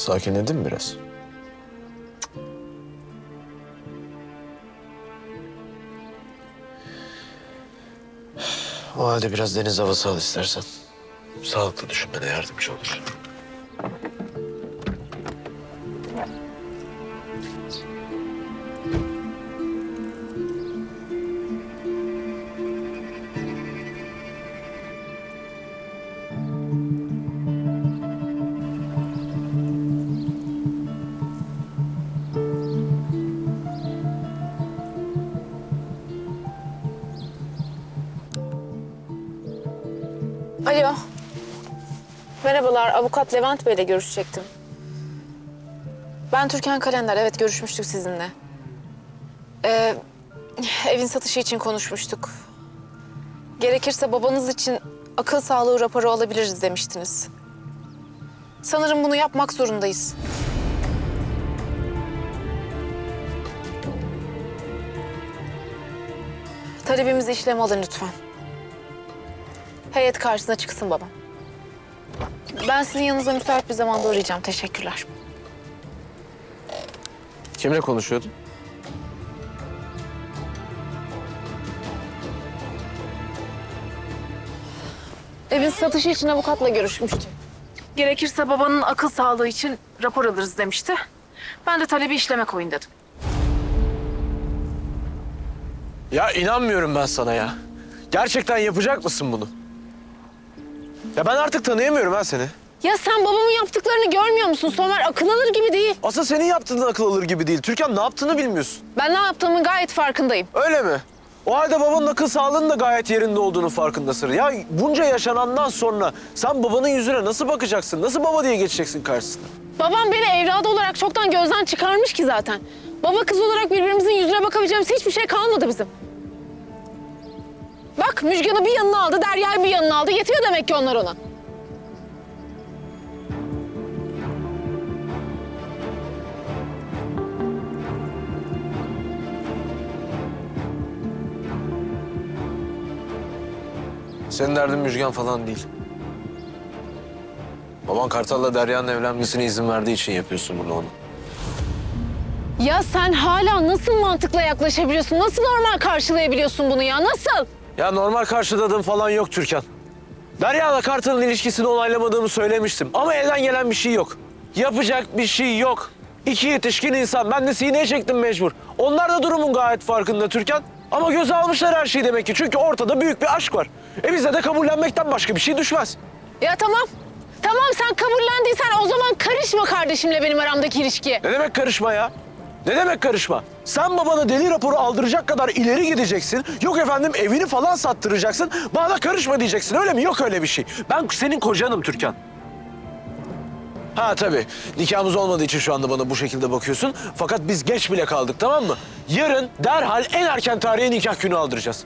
Sakinledin mi biraz? O halde biraz deniz havası al istersen. Sağlıklı düşünmene yardımcı olur. Alo. Merhabalar, avukat Levent Bey'le görüşecektim. Ben Türkan Kalender, evet görüşmüştük sizinle. Ee, evin satışı için konuşmuştuk. Gerekirse babanız için akıl sağlığı raporu alabiliriz demiştiniz. Sanırım bunu yapmak zorundayız. Talebimizi işleme alın lütfen. Heyet karşısına çıksın babam. Ben sizin yanınıza müsait bir zamanda uğrayacağım. Teşekkürler. Kimle konuşuyordun? Evin satışı için avukatla görüşmüştüm. Gerekirse babanın akıl sağlığı için rapor alırız demişti. Ben de talebi işleme koyun dedim. Ya inanmıyorum ben sana ya. Gerçekten yapacak mısın bunu? Ya ben artık tanıyamıyorum ha seni. Ya sen babamın yaptıklarını görmüyor musun Somer? Akıl alır gibi değil. Asıl senin yaptığın akıl alır gibi değil. Türkan ne yaptığını bilmiyorsun. Ben ne yaptığımın gayet farkındayım. Öyle mi? O halde babanın akıl sağlığının da gayet yerinde olduğunu farkındasın. Ya bunca yaşanandan sonra sen babanın yüzüne nasıl bakacaksın? Nasıl baba diye geçeceksin karşısına? Babam beni evladı olarak çoktan gözden çıkarmış ki zaten. Baba kız olarak birbirimizin yüzüne bakabileceğimiz hiçbir şey kalmadı bizim. Bak Müjgan'ı bir yanına aldı, Derya'yı bir yanına aldı. Yetiyor demek ki onlar ona. Senin derdin Müjgan falan değil. Baban Kartal'la Derya'nın evlenmesine izin verdiği için yapıyorsun bunu ona. Ya sen hala nasıl mantıkla yaklaşabiliyorsun? Nasıl normal karşılayabiliyorsun bunu ya? Nasıl? Ya normal karşıladığım falan yok Türkan. Derya'la Kartal'ın ilişkisini onaylamadığımı söylemiştim. Ama elden gelen bir şey yok. Yapacak bir şey yok. İki yetişkin insan. Ben de sineye çektim mecbur. Onlar da durumun gayet farkında Türkan. Ama göze almışlar her şeyi demek ki. Çünkü ortada büyük bir aşk var. E bize de kabullenmekten başka bir şey düşmez. Ya tamam. Tamam sen kabullendiysen o zaman karışma kardeşimle benim aramdaki ilişkiye. Ne demek karışma ya? Ne demek karışma? Sen babana deli raporu aldıracak kadar ileri gideceksin. Yok efendim evini falan sattıracaksın. Bana karışma diyeceksin öyle mi? Yok öyle bir şey. Ben senin kocanım Türkan. Ha tabii. Nikahımız olmadığı için şu anda bana bu şekilde bakıyorsun. Fakat biz geç bile kaldık tamam mı? Yarın derhal en erken tarihe nikah günü aldıracağız.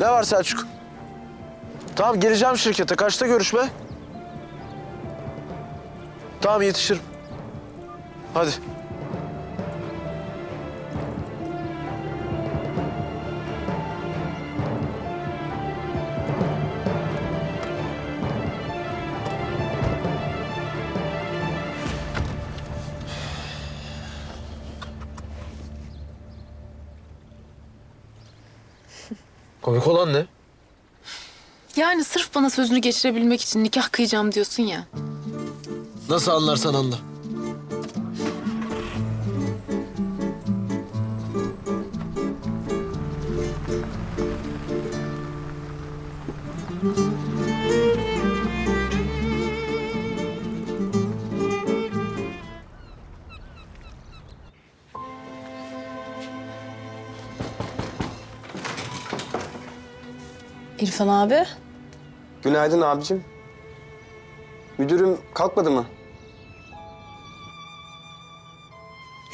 Ne var Selçuk? Tamam geleceğim şirkete. Kaçta görüşme? Tamam yetişirim. Hadi. Komik olan ne? Yani sırf bana sözünü geçirebilmek için nikah kıyacağım diyorsun ya. Nasıl anlarsan anla. İrfan abi. Günaydın abicim. Müdürüm kalkmadı mı?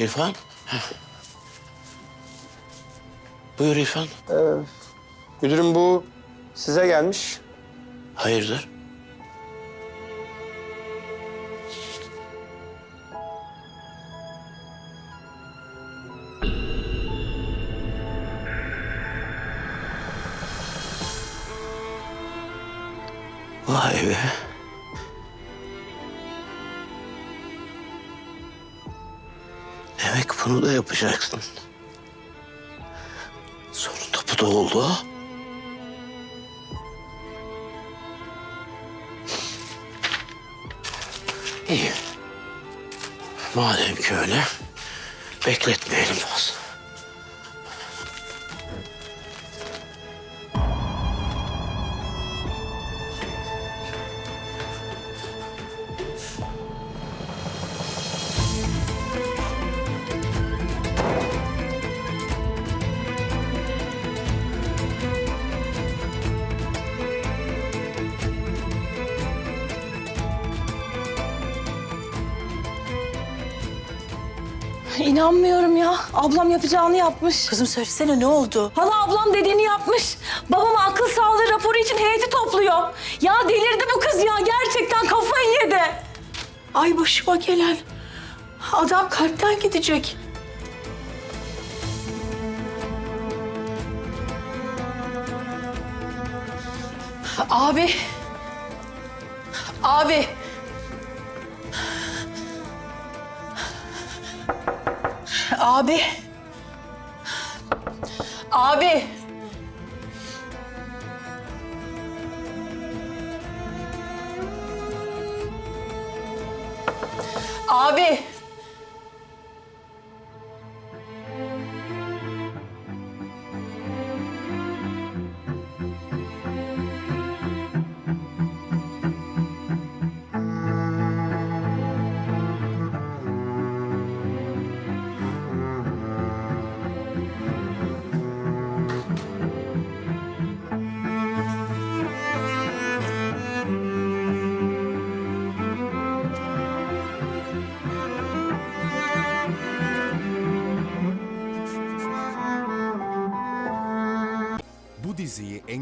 İrfan. Buyur İrfan. Müdürüm bu size gelmiş. Hayırdır? Vay be. Demek bunu da yapacaksın. Sonunda bu da oldu. İyi. Madem ki öyle, bekletmeyelim fazla. İnanmıyorum ya. Ablam yapacağını yapmış. Kızım söylesene ne oldu? Hala ablam dediğini yapmış. Babam akıl sağlığı raporu için heyeti topluyor. Ya delirdi bu kız ya. Gerçekten kafayı yedi. Ay başıma gelen. Adam kalpten gidecek. Abi. Abi. Abi. Abi. Abi.